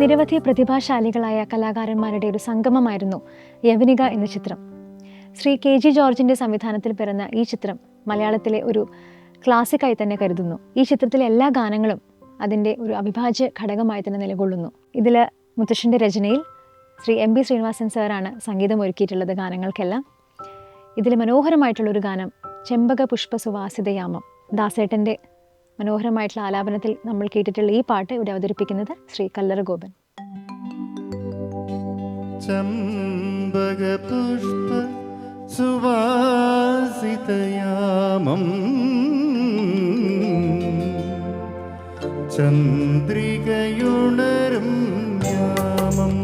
നിരവധി പ്രതിഭാശാലികളായ കലാകാരന്മാരുടെ ഒരു സംഗമമായിരുന്നു യവനിക എന്ന ചിത്രം. ശ്രീ കെ ജി ജോർജിന്റെ സംവിധാനത്തിൽ പിറന്ന ഈ ചിത്രം മലയാളത്തിലെ ഒരു ക്ലാസിക്കായി തന്നെ കരുതുന്നു. ഈ ചിത്രത്തിലെ എല്ലാ ഗാനങ്ങളും അതിന്റെ ഒരു അവിഭാജ്യ ഘടകമായി തന്നെ നിലകൊള്ളുന്നു. ഇതിൽ മുത്തശ്ശന്റെ രചനയിൽ ശ്രീ എം ബി ശ്രീനിവാസൻ സാറാണ് സംഗീതം ഒരുക്കിയിട്ടുള്ളത് ഗാനങ്ങൾക്കെല്ലാം. ഇതിൽ മനോഹരമായിട്ടുള്ളൊരു ഗാനം ചെമ്പക പുഷ്പ സുവാസിതയാമം ദാസേട്ടന്റെ മനോഹരമായിട്ടുള്ള ആലാപനത്തിൽ നമ്മൾ കേട്ടിട്ടുള്ള ഈ പാട്ട് ഇവിടെ അവതരിപ്പിക്കുന്നത് ശ്രീ കല്ലറ ഗോപൻ ചമ്പകപുഷ്പ സുവാസിതയാമം. ചന്ദ്രികയുണരും യാമം.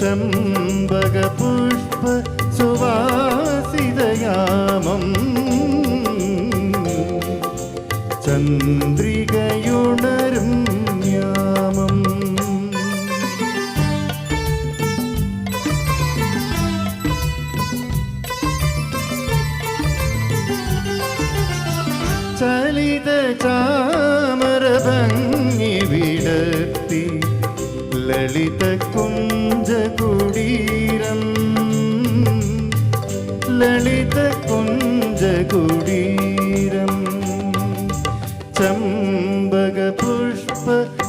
ചമ്പകപുഷ്പ സുവാസിതയാമം ചന്ദ്രികയുണരും യാമം. ചലിത ചാമര ഭംഗി വിടർത്തി ലളിത കുഞ്ചകുടീരം. ലളിത കുഞ്ച കുടീരം. ചമ്പക പുഷ്പ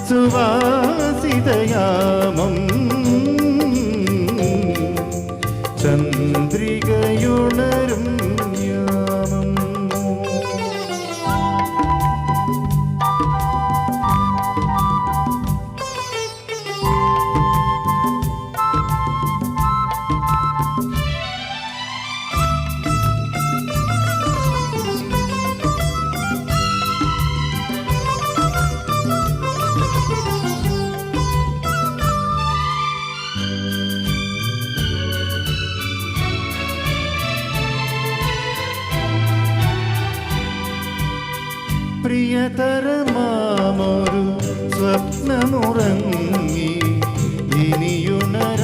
സുവാസിതയാമം. പ്രിയതരമാമൊരു സ്വപ്നമുറങ്ങി ഇനിയുണരാതെയുറങ്ങി.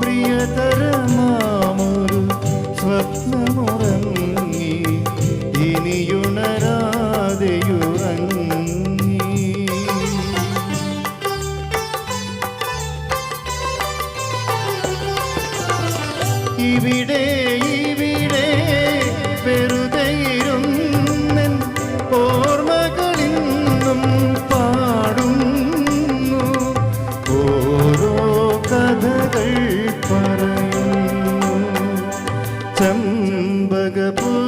പ്രിയതരമാമൊരു സ്വപ്നമുറങ്ങി ഇനിയുണരാതെയുറങ്ങി. ഇവിടെ ഇവിടെ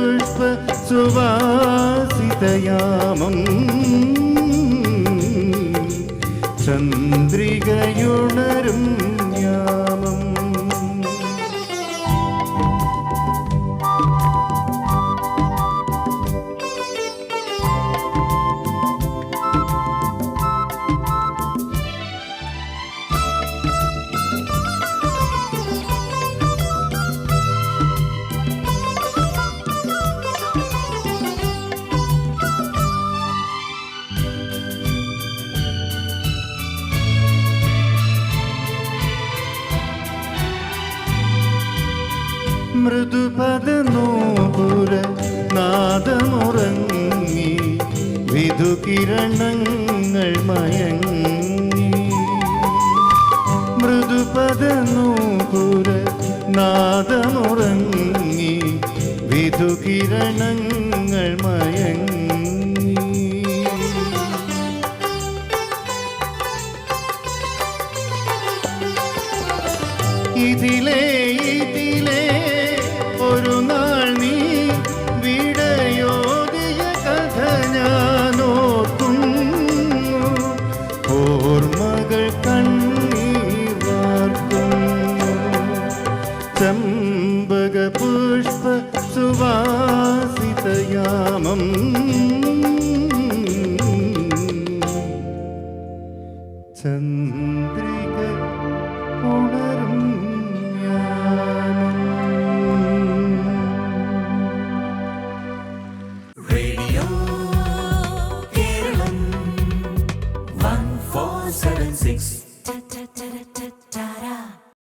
പുഷ്പ സുവാസിതയാമം ചന്ദ്രികയുണരും മൃദുപദനൂപുര നാദമുറങ്ങി വിധുകിരണങ്ങൾ മയങ്ങി. മൃദുപദനൂപുര നാദമുറങ്ങി വിധുകിരണങ്ങൾ മയങ്ങി. ഇതിലേ ഇതിലേ ചമ്പക പുഷ്പ സുവാസിതയാമം ചന്ദ്രിക യാമം. Radio Kerala 1476